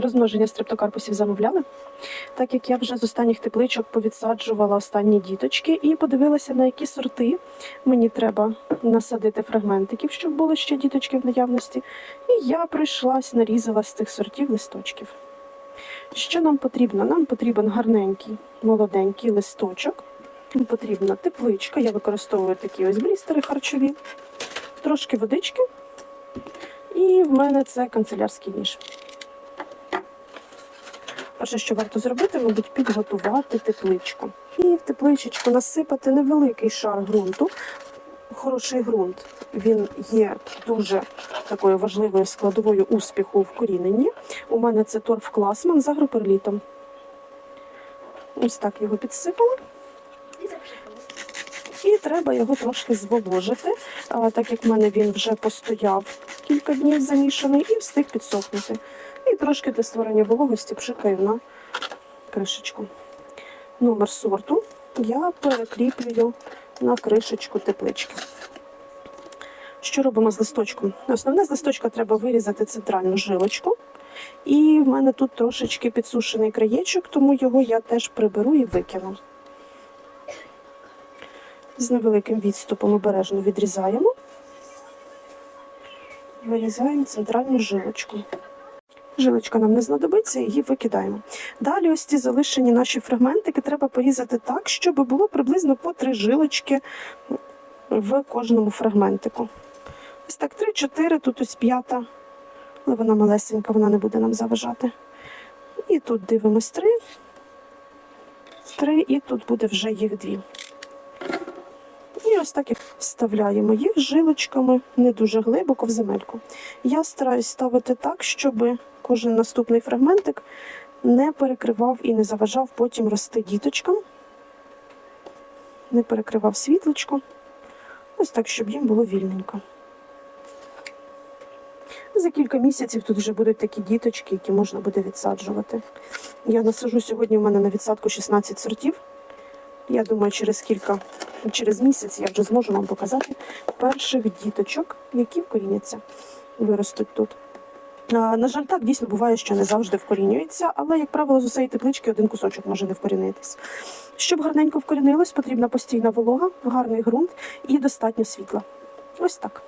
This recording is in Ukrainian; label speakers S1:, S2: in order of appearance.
S1: Розмноження стрептокарпусів замовляли, так як я вже з останніх тепличок повідсаджувала останні діточки і подивилася, на які сорти мені треба насадити фрагментиків, щоб були ще діточки в наявності. І я пройшлась, нарізала з цих сортів листочків. Що нам потрібно? Нам потрібен гарненький, молоденький листочок. Нам потрібна тепличка. Я використовую такі ось блістери харчові, трошки водички. І в мене це канцелярський ніж. Перше, що варто зробити, мабуть, підготувати тепличку. І в тепличечку насипати невеликий шар ґрунту. Хороший ґрунт він є дуже такою важливою складовою успіху в коріненні. У мене це торф класман з агроперлітом. Ось так його підсипала. І треба його трошки зволожити, так як в мене він вже постояв кілька днів замішаний і встиг підсохнути. І трошки для створення вологості пшикаю на кришечку. Номер сорту я перекріплюю на кришечку теплички. Що робимо з листочком? Основне з листочка треба вирізати центральну жилочку. І в мене тут трошечки підсушений краєчок, тому його я теж приберу і викину. З невеликим відступом обережно відрізаємо. і Вирізаємо центральну жилочку. Жилочка нам не знадобиться, її викидаємо. Далі ось ці залишені наші фрагментики треба порізати так, щоб було приблизно по три жилочки в кожному фрагментику. Ось так, 3-4, тут ось п'ята, але вона малесенька, вона не буде нам заважати. І тут дивимось три. Три, і тут буде вже їх дві. І ось так їх вставляємо їх жилочками не дуже глибоко в земельку. Я стараюсь ставити так, щоб кожен наступний фрагментик не перекривав і не заважав потім рости діточкам, не перекривав світлочко. Ось так, щоб їм було вільненько. За кілька місяців тут вже будуть такі діточки, які можна буде відсаджувати. Я насажу сьогодні у мене на відсадку 16 сортів. Я думаю, через кілька, через місяць я вже зможу вам показати перших діточок, які вкоріняться, виростуть тут. На жаль, так дійсно буває, що не завжди вкорінюється, але, як правило, з усієї теплички один кусочок може не вкорінитись. Щоб гарненько вкорінилось, потрібна постійна волога, гарний ґрунт і достатньо світла. Ось так.